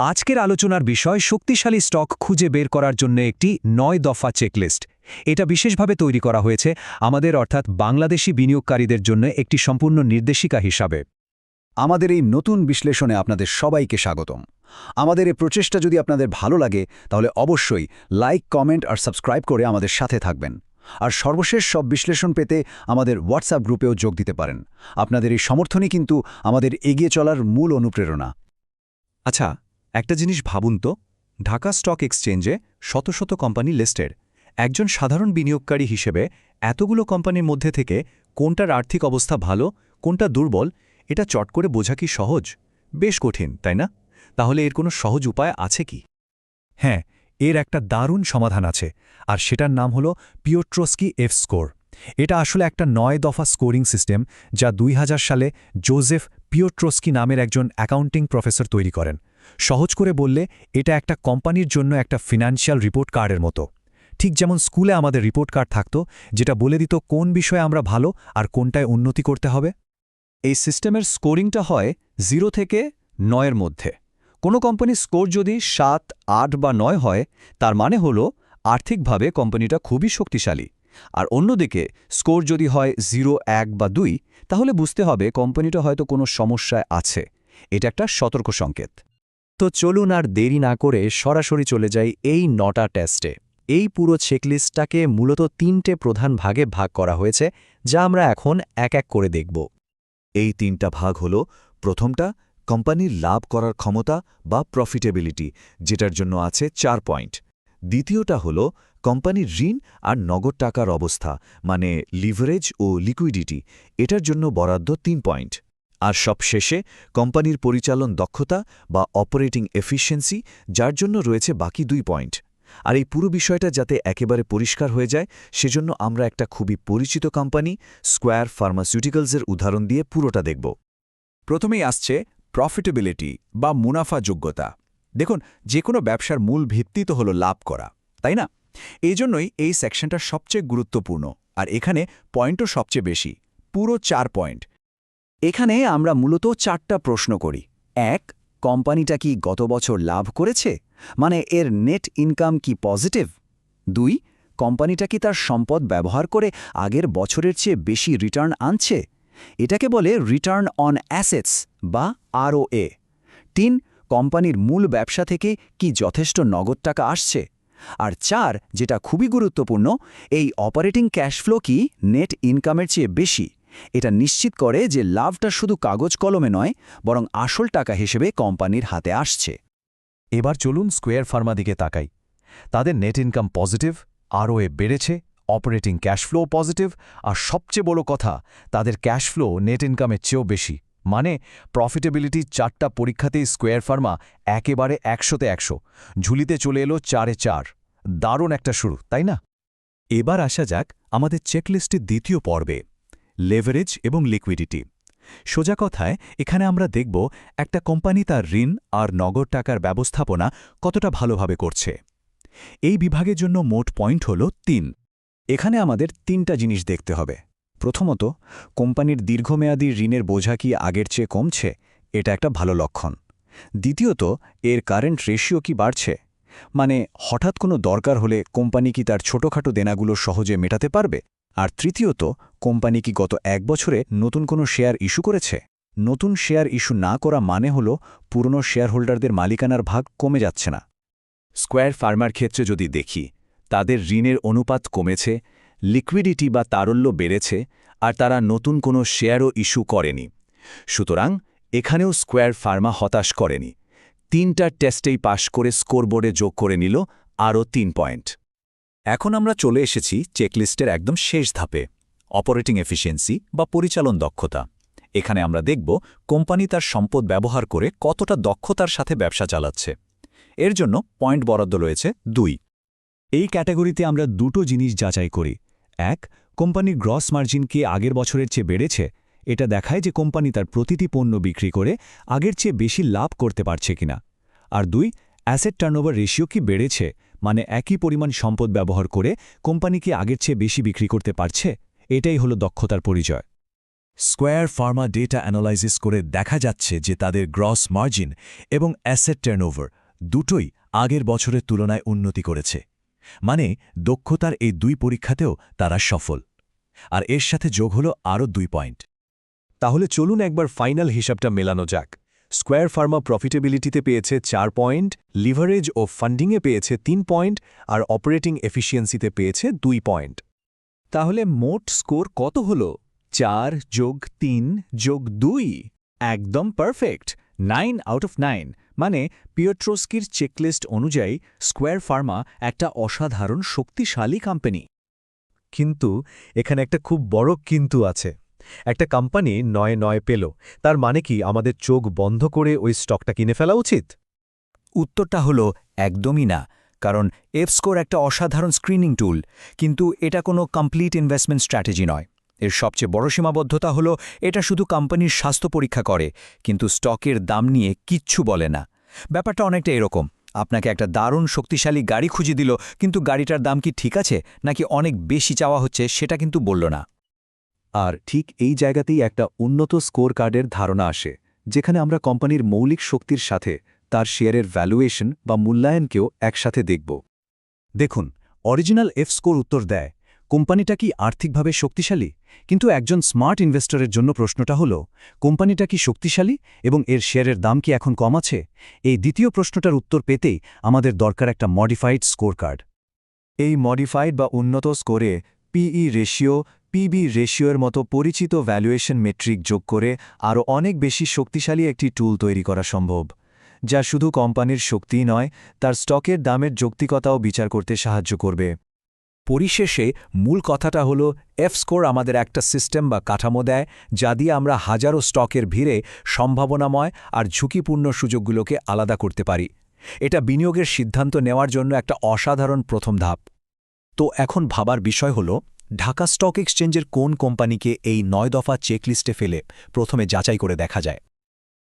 আজকের আলোচনার বিষয়, শক্তিশালী স্টক খুঁজে বের করার জন্য একটি নয় দফা চেকলিস্ট। এটা বিশেষভাবে তৈরি করা হয়েছে আমাদের অর্থাৎ বাংলাদেশি বিনিয়োগকারীদের জন্য একটি সম্পূর্ণ নির্দেশিকা হিসাবে। আমাদের এই নতুন বিশ্লেষণে আপনাদের সবাইকে স্বাগতম। আমাদের এই প্রচেষ্টা যদি আপনাদের ভালো লাগে, তাহলে অবশ্যই লাইক, কমেন্ট আর সাবস্ক্রাইব করে আমাদের সাথে থাকবেন। আর সর্বশেষ সব বিশ্লেষণ পেতে আমাদের হোয়াটসঅ্যাপ গ্রুপেও যোগ দিতে পারেন। আপনাদের এই সমর্থনই কিন্তু আমাদের এগিয়ে চলার মূল অনুপ্রেরণা। আচ্ছা একটা জিনিস ভাবুন তো, ঢাকা স্টক এক্সচেঞ্জে শত শত কোম্পানি লিস্টেড। একজন সাধারণ বিনিয়োগকারী হিসেবে এতগুলো কোম্পানির মধ্যে থেকে কোনটার আর্থিক অবস্থা ভালো, কোনটা দুর্বল, এটা চট করে বোঝা কি সহজ? বেশ কঠিন, তাই না? তাহলে এর কোনো সহজ উপায় আছে কি? হ্যাঁ এর একটা দারুণ সমাধান আছে, আর সেটার নাম হল পিওট্রোস্কি এফ স্কোর। এটা আসলে একটা নয় দফা স্কোরিং সিস্টেম যা দুই হাজার সালে জোজেফ পিওট্রোস্কি নামের একজন অ্যাকাউন্টিং প্রফেসর তৈরি করেন। সহজ করে বললে, এটা একটা কোম্পানির জন্য একটা ফিনান্সিয়াল রিপোর্ট কার্ডের মতো। ঠিক যেমন স্কুলে আমাদের রিপোর্ট কার্ড থাকত, যেটা বলে দিত কোন বিষয়ে আমরা ভালো আর কোনটায় উন্নতি করতে হবে। এই সিস্টেমের স্কোরিংটা হয় জিরো থেকে নয়ের মধ্যে। কোনো কোম্পানির স্কোর যদি সাত, আট বা নয় হয়, তার মানে হল আর্থিকভাবে কোম্পানিটা খুবই শক্তিশালী। আর অন্যদিকে, স্কোর যদি হয় জিরো, এক বা দুই, তাহলে বুঝতে হবে কোম্পানিটা হয়তো কোনো সমস্যায় আছে। এটা একটা সতর্ক সংকেত। তো চলুন আর দেরি না করে সরাসরি চলে যাই এই নটা টেস্টে। এই পুরো চেকলিস্টটাকে মূলত তিনটে প্রধান ভাগে ভাগ করা হয়েছে, যা আমরা এখন এক এক করে দেখব। এই তিনটা ভাগ হল, প্রথমটা কোম্পানির লাভ করার ক্ষমতা বা প্রফিটেবিলিটি যেটার জন্য আছে চার পয়েন্ট দ্বিতীয়টা হল কোম্পানির ঋণ আর নগদ টাকার অবস্থা মানে লিভারেজ ও লিকুইডিটি এটার জন্য বরাদ্দ তিন পয়েন্ট আর সবশেষে কোম্পানির পরিচালন দক্ষতা বা অপারেটিং এফিসিয়েন্সি যার জন্য রয়েছে বাকি দুই পয়েন্ট। আর এই পুরো বিষয়টা যাতে একেবারে পরিষ্কার হয়ে যায়, সেজন্য আমরা একটা খুবই পরিচিত কোম্পানি স্কোয়ার ফার্মাসিউটিক্যালসের উদাহরণ দিয়ে পুরোটা দেখব। প্রথমেই আসছে প্রফিটেবিলিটি বা মুনাফা যোগ্যতা দেখুন যে কোনো ব্যবসার মূল ভিত্তি তো হলো লাভ করা, তাই না? এই জন্যই এই সেকশনটা সবচেয়ে গুরুত্বপূর্ণ, আর এখানে পয়েন্টও সবচেয়ে বেশি, পুরো চার পয়েন্ট। এখানে আমরা মূলত চারটা প্রশ্ন করি। এক, কোম্পানিটা কি গত বছর লাভ করেছে? মানে এর নেট ইনকাম কি পজিটিভ? দুই, কোম্পানিটা কি তার সম্পদ ব্যবহার করে আগের বছরের চেয়ে বেশি রিটার্ন আনছে? এটাকে বলে রিটার্ন অন অ্যাসেটস বা আরওএ। তিন, কোম্পানির মূল ব্যবসা থেকে কি যথেষ্ট নগদ টাকা আসছে? আর চার, যেটা খুবই গুরুত্বপূর্ণ, এই অপারেটিং ক্যাশ ফ্লো কি নেট ইনকামের চেয়ে বেশি? এটা নিশ্চিত করে যে লাভটা শুধু কাগজ কলমে নয়, বরং আসল টাকা হিসেবে কোম্পানির হাতে আসছে। এবার চলুন স্কোয়ার ফার্মা দিকে তাকাই। তাদের নেট ইনকাম পজিটিভ, আরওএ বেড়েছে, অপারেটিং ক্যাশফ্লো পজিটিভ, আর সবচেয়ে বড় কথা, তাদের ক্যাশফ্লো নেট ইনকামের চেয়েও বেশি। মানে প্রফিটেবিলিটি চারটা পরীক্ষাতেই স্কোয়ার ফার্মা একেবারে একশোতে একশো, ঝুলিতে চলে এলো চারে চার। দারুণ একটা শুরু, তাই না? এবার আসা যাক আমাদের চেকলিস্টের দ্বিতীয় পর্বে। লেভারেজ এবং লিকুইডিটি সোজা কথায়, এখানে আমরা দেখব একটা কোম্পানি তার ঋণ আর নগদ টাকার ব্যবস্থাপনা কতটা ভালোভাবে করছে। এই বিভাগের জন্য মোট পয়েন্ট হল তিন। এখানে আমাদের তিনটা জিনিস দেখতে হবে। প্রথমত, কোম্পানির দীর্ঘমেয়াদী ঋণের বোঝা কি আগের চেয়ে কমছে? এটা একটা ভালো লক্ষণ। দ্বিতীয়ত, এর কারেন্ট রেশিও কি বাড়ছে? মানে হঠাৎ কোনো দরকার হলে কোম্পানি কি তার ছোটখাটো দেনাগুলো সহজে মেটাতে পারবে? আর তৃতীয়ত কোম্পানি কি গত এক বছরে নতুন কোনো শেয়ার ইস্যু করেছে? নতুন শেয়ার ইস্যু না করা মানে হল পুরনো শেয়ার হোল্ডারদের মালিকানার ভাগ কমে যাচ্ছে না। স্কোয়ার ফার্মার ক্ষেত্রে যদি দেখি, তাদের ঋণের অনুপাত কমেছে, লিকুইডিটি বা তারল্য বেড়েছে, আর তারা নতুন কোনো শেয়ারও ইস্যু করেনি। সুতরাং এখানেও স্কোয়ার ফার্মা হতাশ করেনি। তিনটা টেস্টেই পাশ করে স্কোরবোর্ডে যোগ করে নিল আরও তিন পয়েন্ট। এখন আমরা চলে এসেছি চেকলিস্টের একদম শেষ ধাপে। অপারেটিং এফিসিয়েন্সি বা পরিচালন দক্ষতা। এখানে আমরা দেখব কোম্পানি তার সম্পদ ব্যবহার করে কতটা দক্ষতার সাথে ব্যবসা চালাচ্ছে। এর জন্য পয়েন্ট বরাদ্দ রয়েছে দুই। এই ক্যাটাগরিতে আমরা দুটো জিনিস যাচাই করি। এক, কোম্পানির গ্রস মার্জিন কি আগের বছরের চেয়ে বেড়েছে? এটা দেখায় যে কোম্পানি তার প্রতিটি পণ্য বিক্রি করে আগের চেয়ে বেশি লাভ করতে পারছে কিনা। আর দুই, অ্যাসেট টার্নওভার রেশিও কি বেড়েছে? মানে একই পরিমাণ সম্পদ ব্যবহার করে কোম্পানি কি আগের চেয়ে বেশি বিক্রি করতে পারছে? এটাই হলো দক্ষতার পরিচয়। স্কোয়ার ফার্মা ডেটা অ্যানালাইসিস করে দেখা যাচ্ছে যে তাদের গ্রস মার্জিন এবং অ্যাসেট টার্নওভার দুটোই আগের বছরের তুলনায় উন্নতি করেছে। মানে দক্ষতার এই দুই পরীক্ষাতেও তারা সফল। আর এর সাথে যোগ হল আরও দুই পয়েন্ট তাহলে চলুন একবার ফাইনাল হিসাবটা মেলানো যাক। স্কোয়ার ফার্মা প্রফিটেবিলিটিতে পেয়েছে চার পয়েন্ট লিভারেজ ও ফান্ডিংয়ে পেয়েছে তিন পয়েন্ট আর অপারেটিং এফিসিয়েন্সিতে পেয়েছে দুই পয়েন্ট তাহলে মোট স্কোর কত হল? চার যোগ তিন যোগ দুই। একদম perfect. Nine out of nine. মানে পিওট্রোস্কির চেকলিস্ট অনুযায়ী স্কোয়ার ফার্মা একটা অসাধারণ শক্তিশালী কোম্পানি কিন্তু এখানে একটা খুব বড় কিন্তু আছে। একটা কোম্পানি নয় নয় পেল। তার মানে কি আমাদের চোখ বন্ধ করে ওই স্টকটা কিনে ফেলা উচিত? উত্তরটা হলো একদমই না। কারণ এফস্কোর একটা অসাধারণ স্ক্রিনিং টুল কিন্তু এটা কোনো কমপ্লিট ইনভেস্টমেন্ট স্ট্র্যাটেজি নয়। এর সবচেয়ে বড় সীমাবদ্ধতা হলো, এটা শুধু কোম্পানির স্বাস্থ্য পরীক্ষা করে, কিন্তু স্টকের দাম নিয়ে কিচ্ছু বলে না। ব্যাপারটা অনেকটা এরকম। আপনাকে একটা দারুণ শক্তিশালী গাড়ি খুঁজে দিল, কিন্তু গাড়িটার দাম কি ঠিক আছে, নাকি অনেক বেশি চাওয়া হচ্ছে, সেটা কিন্তু বলল না। আর ঠিক এই জায়গাতেই একটা উন্নত স্কোর কার্ডের ধারণা আসে, যেখানে আমরা কোম্পানির মৌলিক শক্তির সাথে তার শেয়ারের ভ্যালুয়েশন বা মূল্যায়নকেও একসাথে দেখব। দেখুন অরিজিনাল এফ স্কোর উত্তর দেয়, কোম্পানিটা কি আর্থিকভাবে শক্তিশালী? কিন্তু একজন স্মার্ট ইনভেস্টরের জন্য প্রশ্নটা হল, কোম্পানিটা কি শক্তিশালী এবং এর শেয়ারের দাম কি এখন কম আছে? এই দ্বিতীয় প্রশ্নটার উত্তর পেতেই আমাদের দরকার একটা মডিফাইড স্কোর কার্ড এই মডিফাইড বা উন্নত স্কোরে পিই রেশিও পিবি রেশিওর মতো পরিচিত ভ্যালুয়েশন মেট্রিক যোগ করে আরও অনেক বেশি শক্তিশালী একটি টুল তৈরি করা সম্ভব। যা শুধু কোম্পানির শক্তিই নয়, তার স্টকের দামের যৌক্তিকতাও বিচার করতে সাহায্য করবে। পরিশেষে, মূল কথাটা হলো এফ স্কোর আমাদের একটা সিস্টেম বা কাঠামো দেয়, যা দিয়ে আমরা হাজারো স্টকের ভিড়ে সম্ভাবনাময় আর ঝুঁকিপূর্ণ সুযোগগুলোকে আলাদা করতে পারি। এটা বিনিয়োগের সিদ্ধান্ত নেওয়ার জন্য একটা অসাধারণ প্রথম ধাপ। তো এখন ভাবার বিষয় হল, ঢাকা স্টক এক্সচেঞ্জের কোন কোম্পানিকে এই নয় দফা চেকলিস্টে ফেলে প্রথমে যাচাই করে দেখা যায়।